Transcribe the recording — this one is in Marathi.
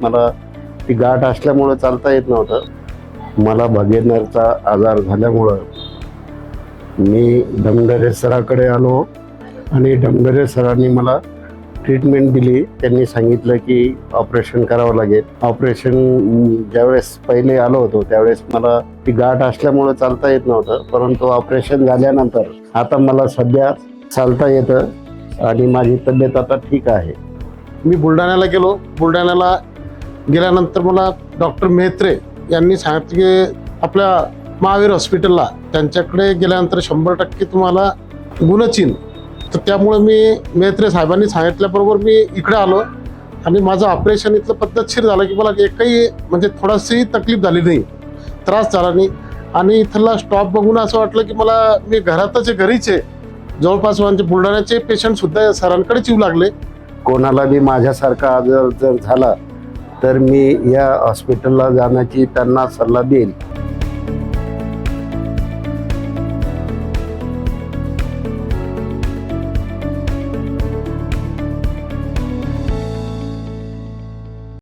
मला ती गाठ असल्यामुळं चालता येत नव्हतं. मला भगेनरचा आजार झाल्यामुळं मी डमडरे सराकडे आलो आणि डमडरे सरांनी मला ट्रीटमेंट दिली. त्यांनी सांगितलं की ऑपरेशन करावं लागेल. ऑपरेशन ज्यावेळेस पहिले आलो होतो त्यावेळेस मला ती गाठ असल्यामुळं चालता येत नव्हतं. परंतु ऑपरेशन झाल्यानंतर आता मला सध्या चालता येतं आणि माझी तब्येत आता ठीक आहे. मी बुलढाण्याला गेलो. बुलढाण्याला गेल्यानंतर मला डॉक्टर मेहत्रे यांनी सांगितलं की आपल्या महावीर हॉस्पिटलला त्यांच्याकडे गेल्यानंतर शंभर टक्के तुम्हाला गुणचिन तर त्यामुळे मी मेहत्रे साहेबांनी सांगितल्याबरोबर मी इकडे आलो आणि माझं ऑपरेशन इथलं पद्धतशीर झालं की मला एकही म्हणजे थोडाशी तकलीफ झाली नाही. त्रास झाला नाही. आणि इथला स्टॉप बघून असं वाटलं की मला मी घरातच आहे, घरीच आहे. जवळपास म्हणजे बुलढाण्याचे पेशंटसुद्धा सरांकडेच येऊ लागले. कोणाला बी माझ्यासारखा आजार जर झाला तर मी या हॉस्पिटलला जाण्याची त्यांना सल्ला देईल